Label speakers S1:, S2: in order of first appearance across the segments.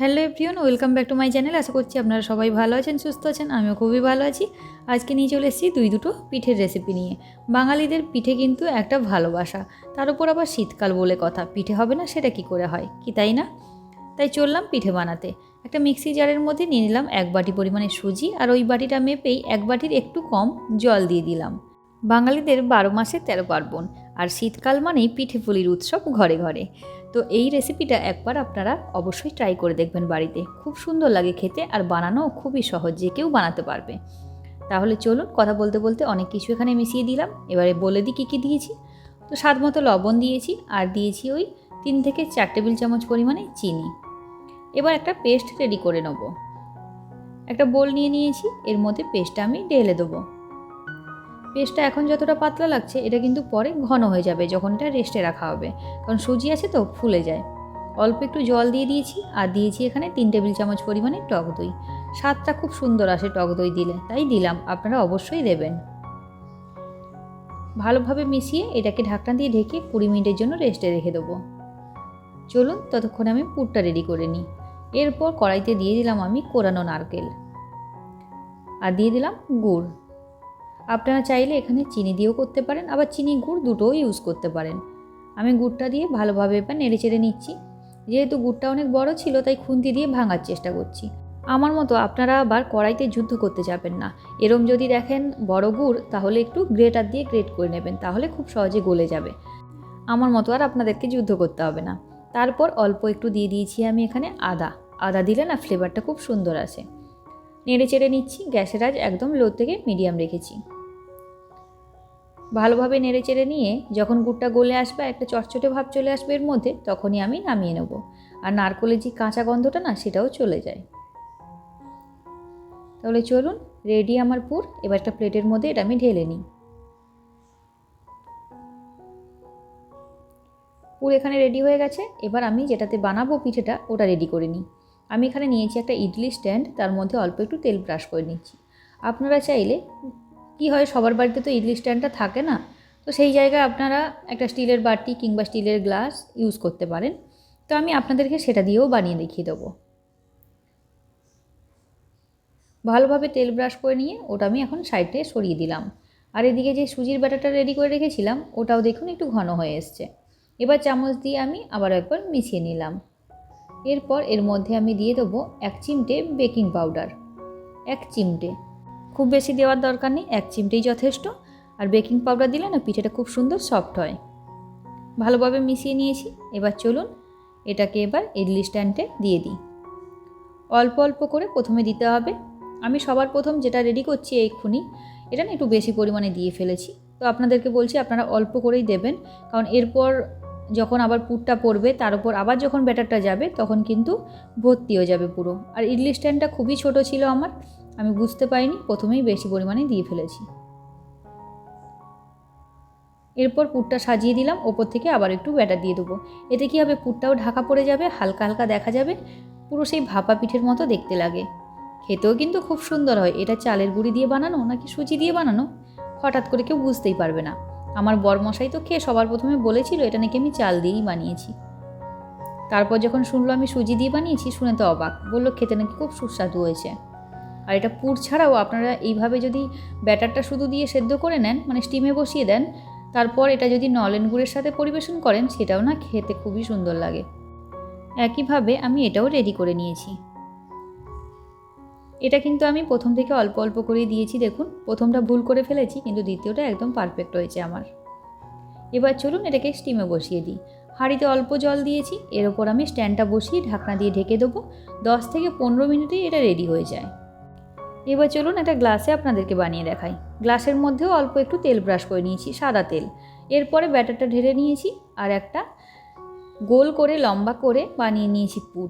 S1: Hello everyone welcome back to my channel. আশা করছি আপনারা সবাই ভালো আছেন, সুস্থ আছেন, আমিও খুবই ভালো আছি। আজকে নিয়ে চলে এসেছি দুই দুটো পিঠের রেসিপি নিয়ে। বাঙালিদের পিঠে কিন্তু একটা ভালোবাসা, তার উপর আবার শীতকাল বলে কথা। পিঠে হবে না, সেটা কি করে হয়, কি তাই না? তাই চললাম পিঠে বানাতে। একটা মিক্সি জারের মধ্যে নিয়ে নিলাম এক বাটি পরিমাণে সুজি, আর ওই বাটিটা মেপেই এক বাটির একটু কম জল দিয়ে দিলাম। বাঙালিদের বারো মাসে তেরো পার্বণ। আর শীতকাল মানেই পিঠে পুলির উৎসব ঘরে ঘরে। তো এই রেসিপিটা একবার আপনারা অবশ্যই ট্রাই করে দেখবেন বাড়িতে। খুব সুন্দর লাগে খেতে আর বানানো খুবই সহজ, যে কেউ বানাতে পারবে। তাহলে চলুন কথা বলতে বলতে অনেক কিছু এখানে মিশিয়ে দিলাম। এবারে বলে দিই কী কী দিয়েছি। তো স্বাদ মতো লবণ দিয়েছি আর দিয়েছি ওই তিন থেকে চার টেবিল চামচ পরিমাণে চিনি। এবার একটা পেস্ট রেডি করে নেব। একটা বোল নিয়ে নিয়েছি, এর মধ্যে পেস্টটা আমি ঢেলে দেবো। পেস্টটা এখন যতটা পাতলা লাগছে, এটা কিন্তু পরে ঘন হয়ে যাবে যখন এটা রেস্টে রাখা হবে। কারণ সুজি আছে তো, ফুলে যায়। অল্প একটু জল দিয়ে দিয়েছি, আর দিয়েছি এখানে তিন টেবিল চামচ পরিমাণে টক দই। স্বাদটা খুব সুন্দর আসে টক দই দিলে। তাই দিলাম, আপনারা অবশ্যই দেবেন। ভালোভাবে মিশিয়ে এটাকে ঢাকনা দিয়ে ঢেকে কুড়ি মিনিটের জন্য রেস্টে রেখে দেবো। চলুন, ততক্ষণ আমি পুরটা রেডি করে নিই। এরপর কড়াইতে দিয়ে দিলাম আমি কোরানো নারকেল। আর দিয়ে দিলাম গুড়। আপনারা চাইলে এখানে চিনি দিয়েও করতে পারেন, আবার চিনি গুড় দুটোও ইউজ করতে পারেন। আমি গুড়টা দিয়ে ভালোভাবে এবার নেড়ে চেড়ে নিচ্ছি। যেহেতু গুড়টা অনেক বড় ছিল, তাই খুন্তি দিয়ে ভাঙার চেষ্টা করছি। আমার মতো আপনারা আবার কড়াইতে যুদ্ধ করতে যাবেন না। এরম যদি দেখেন বড় গুড়, তাহলে একটু গ্রেটার দিয়ে গ্রেট করে নেবেন, তাহলে খুব সহজে গলে যাবে। আমার মতো আর আপনাদেরকে যুদ্ধ করতে হবে না। তারপর অল্প একটু দিয়ে দিয়েছি আমি এখানে আদা। আদা দিলে না ফ্লেভারটা খুব সুন্দর আসে। নেড়ে চেড়ে নিচ্ছি, গ্যাসের আজ একদম লো থেকে মিডিয়াম রেখেছি। ভালোভাবে নেড়ে চেড়ে নিয়ে যখন গুড়টা গলে আসবে, একটা চটচটে ভাব চলে আসবে এর মধ্যে, তখনই আমি নামিয়ে নেব। আর নারকলের যে কাঁচা গন্ধটা না, সেটাও চলে যায়। তাহলে চলুন রেডি আমার পুর, এবার একটা প্লেটের মধ্যে এটা আমি ঢেলে নিই। পুর এখানে রেডি হয়ে গেছে, এবার আমি যেটাতে বানাবো পিঠেটা, ওটা রেডি করে নিই। আমি এখানে নিয়েছি একটা ইডলি স্ট্যান্ড তার মধ্যে অল্প একটু তেল ব্রাশ করে নিচ্ছি। আপনারা চাইলে কি হয়, সবার বাড়িতে তো ইডলি স্ট্যান্ডটা থাকে না। তো সেই জায়গায় আপনারা একটা স্টিলের বাটি কিংবা স্টিলের গ্লাস ইউজ করতে পারেন। তো আমি আপনাদেরকে সেটা দিয়েও বানিয়ে দেখিয়ে দেবো। ভালোভাবে তেল ব্রাশ করে নিয়ে ওটা আমি এখন সাইডে সরিয়ে দিলাম। আর এদিকে যে সুজির ব্যাটারটা রেডি করে রেখেছিলাম, ওটাও দেখুন একটু ঘন হয়ে এসছে। এবার চামচ দিয়ে আমি আবার একবার মিশিয়ে নিলাম। এরপর এর মধ্যে আমি দিয়ে দেবো এক চিমটে বেকিং পাউডার। এক চিমটে। খুব বেশি দেওয়ার দরকার নেই, এক চিমটেই যথেষ্ট। আর বেকিং পাউডার দিলে না পিঠেটা খুব সুন্দর সফট হয়। ভালোভাবে মিশিয়ে নিয়েছি, এবার চলুন এটাকে এবার ইডলি স্ট্যান্ডে দিয়ে দিই। অল্প অল্প করে প্রথমে দিতে হবে। আমি সবার প্রথম যেটা রেডি করছি এক্ষুনি, এটা না একটু বেশি পরিমাণে দিয়ে ফেলেছি। তো আপনাদেরকে বলছি আপনারা অল্প করেই দেবেন, কারণ এরপর যখন আবার পুরটা পড়বে, তার উপর আবার যখন ব্যাটারটা যাবে, তখন কিন্তু ভর্তি হয়ে যাবে পুরো। আর ইডলি স্ট্যান্ডটা খুবই ছোট ছিল আমার আমি বুঝতে পারিনি, প্রথমেই বেশি পরিমাণে দিয়ে ফেলেছি। এরপর পুরটা সাজিয়ে দিলাম, ওপর থেকে আবার একটু ব্যাটার দিয়ে দেবো। এতে কী হবে? পুরটাও ঢাকা পড়ে যাবে, হালকা হালকা দেখা যাবে, পুরো সেই ভাপা পিঠের মতো দেখতে লাগে। খেতেও কিন্তু খুব সুন্দর হয়। এটা চালের গুঁড়ি দিয়ে বানানো নাকি সুজি দিয়ে বানানো? হঠাৎ করে কেউ বুঝতেই পারবে না। আমার বরমশাই তো খেয়ে সবার প্রথমে বলেছিল, এটা নাকি আমি চাল দিয়েই বানিয়েছি। তারপর যখন শুনলো আমি সুজি দিয়ে বানিয়েছি, শুনে তো অবাক। বলল, খেতে নাকি খুব সুস্বাদু হয়েছে। আর এটা পুর ছাড়াও আপনারা এইভাবে যদি ব্যাটারটা শুধু দিয়ে সেদ্ধ করে নেন মানে স্টিমে বসিয়ে দেন, তারপর এটা যদি নলেন গুড়ের সাথে পরিবেশন করেন, সেটাও না খেতে খুবই সুন্দর লাগে। একইভাবে আমি এটাও রেডি করে নিয়েছি। এটা কিন্তু আমি প্রথম থেকে অল্প অল্প করেই দিয়েছি, দেখুন, প্রথমটা ভুল করে ফেলেছি, কিন্তু দ্বিতীয়টা একদম পারফেক্ট হয়েছে আমার। এবার চলুন এটাকে স্টিমে বসিয়ে দিই। হাঁড়িতে অল্প জল দিয়েছি, এর ওপর আমি স্ট্যান্ডটা বসিয়ে ঢাকনা দিয়ে ঢেকে দেবো, দশ থেকে পনেরো মিনিটেই এটা রেডি হয়ে যায়। এবার চলুন একটা গ্লাসে আপনাদেরকে বানিয়ে দেখাই। গ্লাসের মধ্যেও অল্প একটু তেল ব্রাশ করে নিয়েছি, সাদা তেল। এরপরে ব্যাটারটা ঢেলে নিয়েছি আর একটা গোল করে লম্বা করে বানিয়ে নিয়েছি পুর।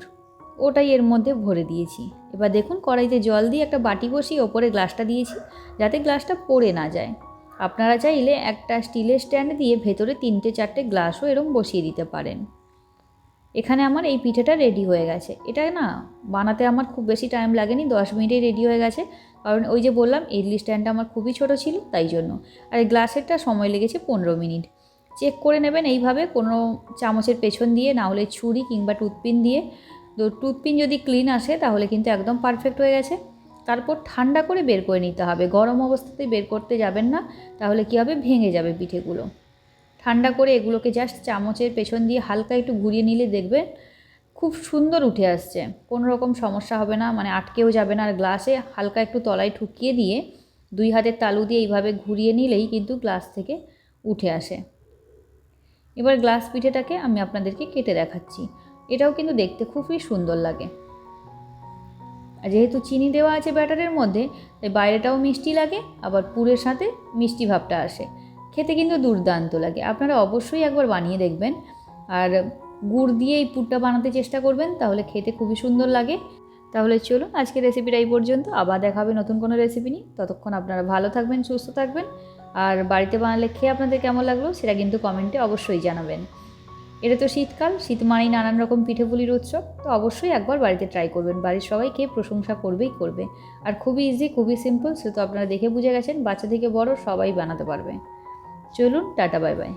S1: ওটাই এর মধ্যে ভরে দিয়েছি। এবার দেখুন কড়াইতে জল দিয়ে একটা বাটি বসিয়ে ওপরে গ্লাসটা দিয়েছি, যাতে গ্লাসটা পড়ে না যায়। আপনারা চাইলে একটা স্টিলের স্ট্যান্ড দিয়ে ভেতরে তিনটে চারটে গ্লাসও এরম বসিয়ে দিতে পারেন। এখানে আমার এই পিঠেটা রেডি হয়ে গেছে। এটা না, বানাতে আমার খুব বেশি টাইম লাগেনি, দশ মিনিটেই রেডি হয়ে গেছে। কারণ ওই যে বললাম, ইডলি স্ট্যান্ডটা আমার খুবই ছোট ছিল, তাই জন্য। আর গ্লাসেরটা সময় লেগেছে পনেরো মিনিট। চেক করে নেবেন এইভাবে, কোনো চামচের পেছন দিয়ে, না হলে ছুরি কিংবা টুথপিন দিয়ে। তো টুথপিন যদি ক্লিন আসে, তাহলে কিন্তু একদম পারফেক্ট হয়ে গেছে। তারপর ঠান্ডা করে বের করে নিতে হবে। গরম অবস্থাতে বের করতে যাবেন না, তাহলে কী হবে? ভেঙে যাবে পিঠেগুলো। ঠান্ডা করে এগুলোকে জাস্ট চামচের পেছন দিয়ে হালকা একটু ঘুরিয়ে নিলে দেখবেন খুব সুন্দর উঠে আসছে। কোনো রকম সমস্যা হবে না মানে আটকেও যাবে না আর গ্লাসে হালকা একটু তলায় ঠুকিয়ে দিয়ে দুই হাতের তালু দিয়ে এইভাবে ঘুরিয়ে নিলেই কিন্তু গ্লাস থেকে উঠে আসে। এবার গ্লাস পিঠেটাকে আমি আপনাদেরকে কেটে দেখাচ্ছি। এটাও কিন্তু দেখতে খুবই সুন্দর লাগে। আর যেহেতু চিনি দেওয়া আছে ব্যাটারের মধ্যে, তাই বাইরেটাও মিষ্টি লাগে, আবার পুরের সাথে মিষ্টি ভাবটা আসে। খেতে কিন্তু দুর্দান্ত লাগে। আপনারা অবশ্যই একবার বানিয়ে দেখবেন। আর গুড় দিয়ে এই পুরটা বানাতে চেষ্টা করবেন, তাহলে খেতে খুবই সুন্দর লাগে। তাহলে চলুন আজকে রেসিপিটা এই পর্যন্ত। আবার দেখা হবে নতুন কোনো রেসিপি নিয়ে। ততক্ষণ আপনারা ভালো থাকবেন, সুস্থ থাকবেন। আর বাড়িতে বানালে খেয়ে আপনাদের কেমন লাগল সেটা কিন্তু কমেন্টে অবশ্যই জানাবেন। এটা তো শীতকাল, শীত মানেই নানান রকম পিঠেপুলির উৎসব। তো অবশ্যই একবার বাড়িতে ট্রাই করবেন। বাড়ির সবাই খেয়ে প্রশংসা করবেই করবে। আর খুবই ইজি খুবই সিম্পল সে তো আপনারা দেখে বুঝে গেছেন। বাচ্চা থেকে বড় সবাই বানাতে পারবে। চলুন টাটা বাই বাই।